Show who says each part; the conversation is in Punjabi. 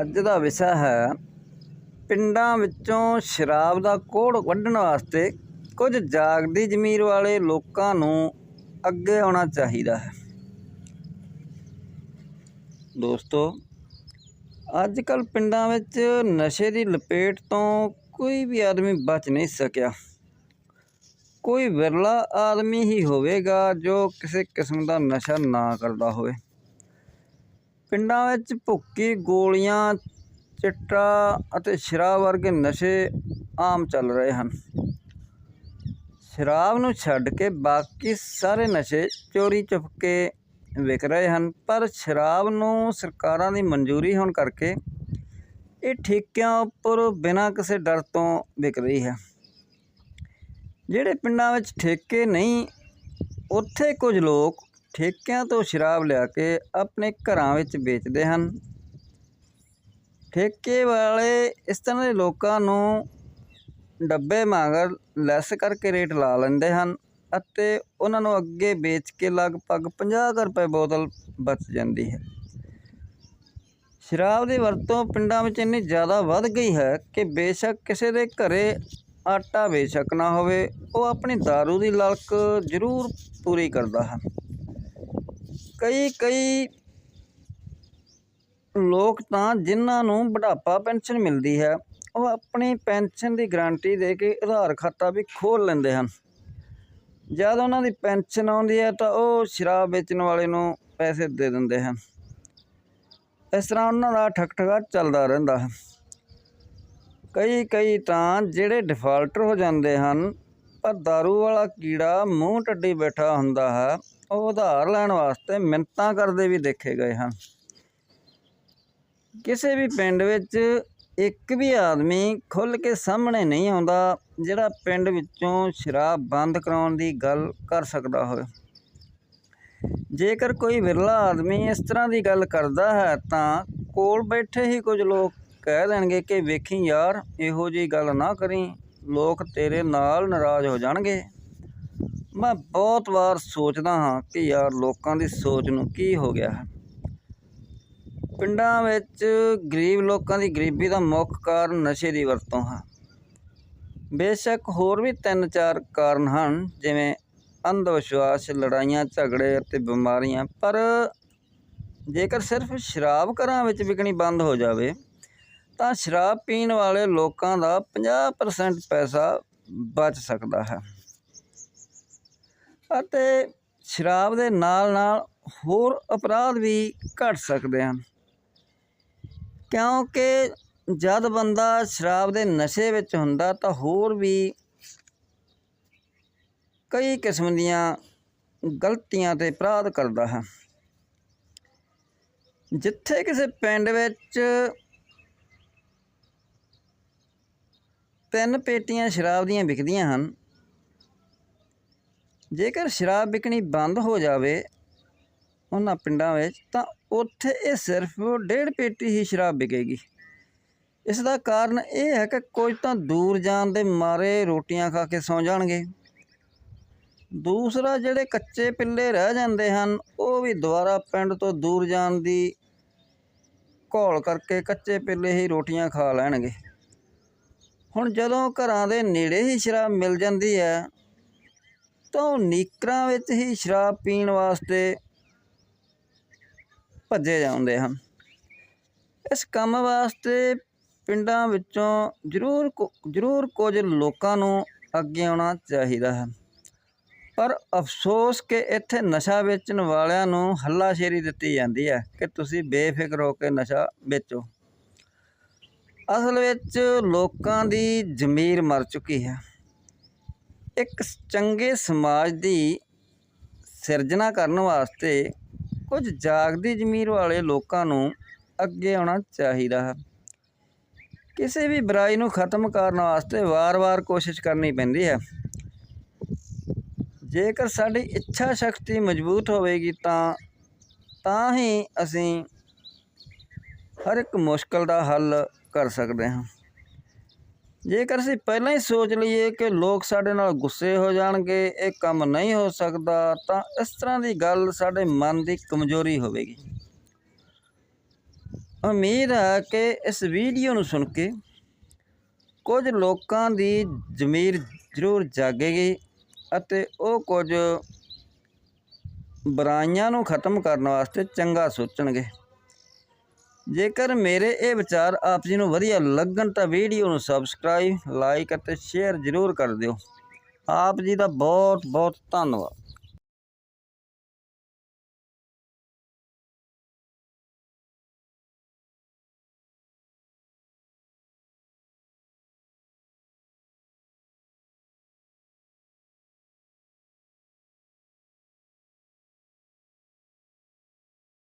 Speaker 1: ਅੱਜ ਦਾ ਵਿਸ਼ਾ ਹੈ ਪਿੰਡਾਂ ਵਿੱਚੋਂ ਸ਼ਰਾਬ ਦਾ ਕੋੜ ਕੱਢਣ ਵਾਸਤੇ ਕੁਝ ਜਾਗਦੀ ਜ਼ਮੀਰ ਵਾਲੇ ਲੋਕਾਂ ਨੂੰ ਅੱਗੇ ਆਉਣਾ ਚਾਹੀਦਾ ਹੈ। ਦੋਸਤੋ ਅੱਜ ਕੱਲ ਪਿੰਡਾਂ ਵਿੱਚ ਨਸ਼ੇ ਦੀ ਲਪੇਟ ਤੋਂ ਕੋਈ ਵੀ ਆਦਮੀ ਬਚ ਨਹੀਂ ਸਕਿਆ। ਕੋਈ ਵਿਰਲਾ ਆਦਮੀ ਹੀ ਹੋਵੇਗਾ ਜੋ ਕਿਸੇ ਕਿਸਮ ਦਾ ਨਸ਼ਾ ਨਾ ਕਰਦਾ ਹੋਵੇ। ਪਿੰਡਾਂ ਵਿੱਚ ਭੁੱਕੀ, ਗੋਲੀਆਂ, ਚਿੱਟਾ ਅਤੇ ਸ਼ਰਾਬ ਵਰਗੇ ਨਸ਼ੇ ਆਮ ਚੱਲ ਰਹੇ ਹਨ। ਸ਼ਰਾਬ ਨੂੰ ਛੱਡ ਕੇ ਬਾਕੀ ਸਾਰੇ ਨਸ਼ੇ ਚੋਰੀ ਚੁਪਕੇ ਵਿਕ ਰਹੇ ਹਨ, ਪਰ ਸ਼ਰਾਬ ਨੂੰ ਸਰਕਾਰਾਂ ਦੀ ਮਨਜ਼ੂਰੀ ਹੋਣ ਕਰਕੇ ਇਹ ਠੇਕਿਆਂ ਉੱਪਰ ਬਿਨਾਂ ਕਿਸੇ ਡਰ ਤੋਂ ਵਿਕ ਰਹੀ ਹੈ। ਜਿਹੜੇ ਪਿੰਡਾਂ ਵਿੱਚ ਠੇਕੇ ਨਹੀਂ, ਉੱਥੇ ਕੁਝ ਲੋਕ ਠੇਕਿਆਂ ਤੋਂ ਸ਼ਰਾਬ ਲਿਆ ਕੇ ਆਪਣੇ ਘਰਾਂ ਵਿੱਚ ਵੇਚਦੇ ਹਨ। ਠੇਕੇ ਵਾਲੇ ਇਸ ਤਰ੍ਹਾਂ ਦੇ ਲੋਕਾਂ ਨੂੰ ਡੱਬੇ ਮਾਂਗਰ ਲੈਸ ਕਰਕੇ ਰੇਟ ਲਾ ਲੈਂਦੇ ਹਨ ਅਤੇ ਉਹਨਾਂ ਨੂੰ ਅੱਗੇ ਵੇਚ ਕੇ ਲਗਭਗ 50 ਕੁ ਰੁਪਏ ਬੋਤਲ ਬਚ ਜਾਂਦੀ ਹੈ। ਸ਼ਰਾਬ ਦੀ ਵਰਤੋਂ ਪਿੰਡਾਂ ਵਿੱਚ ਇੰਨੀ ਜ਼ਿਆਦਾ ਵੱਧ ਗਈ ਹੈ ਕਿ ਬੇਸ਼ੱਕ ਕਿਸੇ ਦੇ ਘਰੇ ਆਟਾ ਬੇਸ਼ੱਕ ਨਾ ਹੋਵੇ, ਉਹ ਆਪਣੀ दारू ਦੀ ਲਲਕ ਜ਼ਰੂਰ ਪੂਰੀ ਕਰਦਾ ਹੈ। ਕਈ ਕਈ ਲੋਕ ਤਾਂ ਜਿਨ੍ਹਾਂ ਨੂੰ ਬੁਢਾਪਾ ਪੈਨਸ਼ਨ ਮਿਲਦੀ ਹੈ, ਉਹ ਆਪਣੀ ਪੈਨਸ਼ਨ ਦੀ ਗਾਰੰਟੀ ਦੇ ਕੇ ਆਧਾਰ ਖਾਤਾ ਵੀ ਖੋਲ੍ਹ ਲੈਂਦੇ ਹਨ। ਜਦ ਉਹਨਾਂ ਦੀ ਪੈਨਸ਼ਨ ਆਉਂਦੀ ਹੈ ਤਾਂ ਉਹ ਸ਼ਰਾਬ ਵੇਚਣ ਵਾਲੇ ਨੂੰ ਪੈਸੇ ਦੇ ਦਿੰਦੇ ਹਨ। ਇਸ ਤਰ੍ਹਾਂ ਉਹਨਾਂ ਦਾ ਠਕਠਕਾ ਚੱਲਦਾ ਰਹਿੰਦਾ ਹੈ। ਕਈ ਕਈ ਤਾਂ ਜਿਹੜੇ ਡਿਫਾਲਟਰ ਹੋ ਜਾਂਦੇ ਹਨ, ਪਰ दारू ਵਾਲਾ ਕੀੜਾ ਮੂੰਹ ਟੱਡੀ ਬੈਠਾ ਹੁੰਦਾ ਹੈ ਉਹ ਉਧਾਰ ਲੈਣ ਵਾਸਤੇ ਮਿੰਨਤਾਂ ਕਰਦੇ ਵੀ ਦੇਖੇ ਗਏ ਹਨ। ਕਿਸੇ ਵੀ ਪਿੰਡ ਵਿੱਚ ਇੱਕ ਵੀ ਆਦਮੀ ਖੁੱਲ੍ਹ ਕੇ ਸਾਹਮਣੇ ਨਹੀਂ ਆਉਂਦਾ, ਜਿਹੜਾ ਪਿੰਡ ਵਿੱਚੋਂ ਸ਼ਰਾਬ ਬੰਦ ਕਰਾਉਣ ਦੀ ਗੱਲ ਕਰ ਸਕਦਾ ਹੋਵੇ। ਜੇਕਰ ਕੋਈ ਵਿਰਲਾ ਆਦਮੀ ਇਸ ਤਰ੍ਹਾਂ ਦੀ ਗੱਲ ਕਰਦਾ ਹੈ, ਤਾਂ ਕੋਲ ਬੈਠੇ ਹੀ ਕੁਝ ਲੋਕ ਕਹਿ ਦੇਣਗੇ ਕਿ ਵੇਖੀ ਯਾਰ, ਇਹੋ ਜਿਹੀ ਗੱਲ ਨਾ ਕਰੀ, ਲੋਕ ਤੇਰੇ ਨਾਲ ਨਾਰਾਜ਼ ਹੋ ਜਾਣਗੇ। ਮੈਂ ਬਹੁਤ ਵਾਰ ਸੋਚਦਾ ਹਾਂ ਕਿ ਯਾਰ ਲੋਕਾਂ ਦੀ ਸੋਚ ਨੂੰ ਕੀ ਹੋ ਗਿਆ ਹੈ। ਪਿੰਡਾਂ ਵਿੱਚ ਗਰੀਬ ਲੋਕਾਂ ਦੀ ਗਰੀਬੀ ਦਾ ਮੁੱਖ ਕਾਰਨ ਨਸ਼ੇ ਦੀ ਵਰਤੋਂ ਹੈ। ਬੇਸ਼ੱਕ ਹੋਰ ਵੀ ਤਿੰਨ ਚਾਰ ਕਾਰਨ ਹਨ, ਜਿਵੇਂ ਅੰਧ ਵਿਸ਼ਵਾਸ ਲੜਾਈਆਂ, ਝਗੜੇ ਅਤੇ ਬਿਮਾਰੀਆਂ, ਪਰ ਜੇਕਰ ਸਿਰਫ ਸ਼ਰਾਬ ਘਰਾਂ ਵਿੱਚ ਵਿਕਣੀ ਬੰਦ ਹੋ ਜਾਵੇ, ਤਾਂ ਸ਼ਰਾਬ ਪੀਣ ਵਾਲੇ ਲੋਕਾਂ ਦਾ 50% ਪੈਸਾ ਬਚ ਸਕਦਾ ਹੈ। ਅਤੇ ਸ਼ਰਾਬ ਦੇ ਨਾਲ ਨਾਲ ਹੋਰ ਅਪਰਾਧ ਵੀ ਘਟ ਸਕਦੇ ਹਨ। ਕਿਉਂਕਿ ਜਦ ਬੰਦਾ ਸ਼ਰਾਬ ਦੇ ਨਸ਼ੇ ਵਿੱਚ ਹੁੰਦਾ ਤਾਂ ਹੋਰ ਵੀ ਕਈ ਕਿਸਮ ਦੀਆਂ ਗਲਤੀਆਂ ਤੇ ਅਪਰਾਧ ਕਰਦਾ ਹੈ। ਜਿੱਥੇ ਕਿਸੇ ਪਿੰਡ ਵਿੱਚ ਤਿੰਨ ਪੇਟੀਆਂ ਸ਼ਰਾਬ ਦੀਆਂ ਵਿਕਦੀਆਂ ਹਨ ਜੇਕਰ ਸ਼ਰਾਬ ਵਿਕਣੀ ਬੰਦ ਹੋ ਜਾਵੇ ਉਹਨਾਂ ਪਿੰਡਾਂ ਵਿੱਚ, ਤਾਂ ਉੱਥੇ ਇਹ ਸਿਰਫ ਡੇਢ ਪੇਟੀ ਹੀ ਸ਼ਰਾਬ ਵਿਕੇਗੀ। ਇਸ ਦਾ ਕਾਰਨ ਇਹ ਹੈ ਕਿ ਕੁਝ ਤਾਂ ਦੂਰ ਜਾਣ ਦੇ ਮਾਰੇ ਰੋਟੀਆਂ ਖਾ ਕੇ ਸੌਂ ਜਾਣਗੇ। ਦੂਸਰਾ, ਜਿਹੜੇ ਕੱਚੇ ਪਿੱਲੇ ਰਹਿ ਜਾਂਦੇ ਹਨ, ਉਹ ਵੀ ਦੁਬਾਰਾ ਪਿੰਡ ਤੋਂ ਦੂਰ ਜਾਣ ਦੀ ਘੋਲ ਕਰਕੇ ਕੱਚੇ ਪਿੱਲੇ ਹੀ ਰੋਟੀਆਂ ਖਾ ਲੈਣਗੇ। ਹੁਣ ਜਦੋਂ ਘਰਾਂ ਦੇ ਨੇੜੇ ਹੀ ਸ਼ਰਾਬ ਮਿਲ ਜਾਂਦੀ ਹੈ ਤਾਂ ਉਹ ਨੀਕਰਾਂ ਵਿੱਚ ਹੀ ਸ਼ਰਾਬ ਪੀਣ ਵਾਸਤੇ ਭੱਜੇ ਜਾਂਦੇ ਹਨ। ਇਸ ਕੰਮ ਵਾਸਤੇ ਪਿੰਡਾਂ ਵਿੱਚੋਂ ਜ਼ਰੂਰ ਕੁ- ਜ਼ਰੂਰ ਕੁਝ ਲੋਕਾਂ ਨੂੰ ਅੱਗੇ ਆਉਣਾ ਚਾਹੀਦਾ ਹੈ। ਪਰ ਅਫਸੋਸ ਕਿ ਇੱਥੇ ਨਸ਼ਾ ਵੇਚਣ ਵਾਲਿਆਂ ਨੂੰ ਹੱਲਾਸ਼ੇਰੀ ਦਿੱਤੀ ਜਾਂਦੀ ਹੈ ਕਿ ਤੁਸੀਂ ਬੇਫਿਕਰ ਹੋ ਕੇ ਨਸ਼ਾ ਵੇਚੋ। ਅਸਲ ਵਿੱਚ ਲੋਕਾਂ ਦੀ ਜ਼ਮੀਰ ਮਰ ਚੁੱਕੀ ਹੈ। ਇੱਕ ਚੰਗੇ ਸਮਾਜ ਦੀ ਸਿਰਜਣਾ ਕਰਨ ਵਾਸਤੇ ਕੁਝ ਜਾਗਦੀ ਜ਼ਮੀਰ ਵਾਲੇ ਲੋਕਾਂ ਨੂੰ ਅੱਗੇ ਆਉਣਾ ਚਾਹੀਦਾ ਹੈ। ਕਿਸੇ ਵੀ ਬੁਰਾਈ ਨੂੰ ਖਤਮ ਕਰਨ ਵਾਸਤੇ ਵਾਰ-ਵਾਰ ਕੋਸ਼ਿਸ਼ ਕਰਨੀ ਪੈਂਦੀ ਹੈ। ਜੇਕਰ ਸਾਡੀ ਇੱਛਾ ਸ਼ਕਤੀ ਮਜ਼ਬੂਤ ਹੋਵੇਗੀ ਤਾਂ ਤਾਂ ਹੀ ਅਸੀਂ ਹਰ ਇੱਕ ਮੁਸ਼ਕਲ ਦਾ ਹੱਲ ਕਰ ਸਕਦੇ ਹਾਂ। ਜੇਕਰ ਅਸੀਂ ਪਹਿਲਾਂ ਹੀ ਸੋਚ ਲਈਏ ਕਿ ਲੋਕ ਸਾਡੇ ਨਾਲ ਗੁੱਸੇ ਹੋ ਜਾਣਗੇ, ਇਹ ਕੰਮ ਨਹੀਂ ਹੋ ਸਕਦਾ, ਤਾਂ ਇਸ ਤਰ੍ਹਾਂ ਦੀ ਗੱਲ ਸਾਡੇ ਮਨ ਦੀ ਕਮਜ਼ੋਰੀ ਹੋਵੇਗੀ। ਉਮੀਦ ਹੈ ਕਿ ਇਸ ਵੀਡੀਓ ਨੂੰ ਸੁਣ ਕੇ ਕੁਝ ਲੋਕਾਂ ਦੀ ਜ਼ਮੀਰ ਜ਼ਰੂਰ ਜਾਗੇਗੀ ਅਤੇ ਉਹ ਕੁਝ ਬੁਰਾਈਆਂ ਨੂੰ ਖਤਮ ਕਰਨ ਵਾਸਤੇ ਚੰਗਾ ਸੋਚਣਗੇ। ਜੇਕਰ ਮੇਰੇ ਇਹ ਵਿਚਾਰ ਆਪ ਜੀ ਨੂੰ ਵਧੀਆ ਲੱਗਣ ਤਾਂ ਵੀਡੀਓ ਨੂੰ ਸਬਸਕ੍ਰਾਈਬ, ਲਾਈਕ ਅਤੇ ਸ਼ੇਅਰ ਜ਼ਰੂਰ ਕਰ ਦਿਓ। ਆਪ ਜੀ ਦਾ ਬਹੁਤ ਬਹੁਤ ਧੰਨਵਾਦ।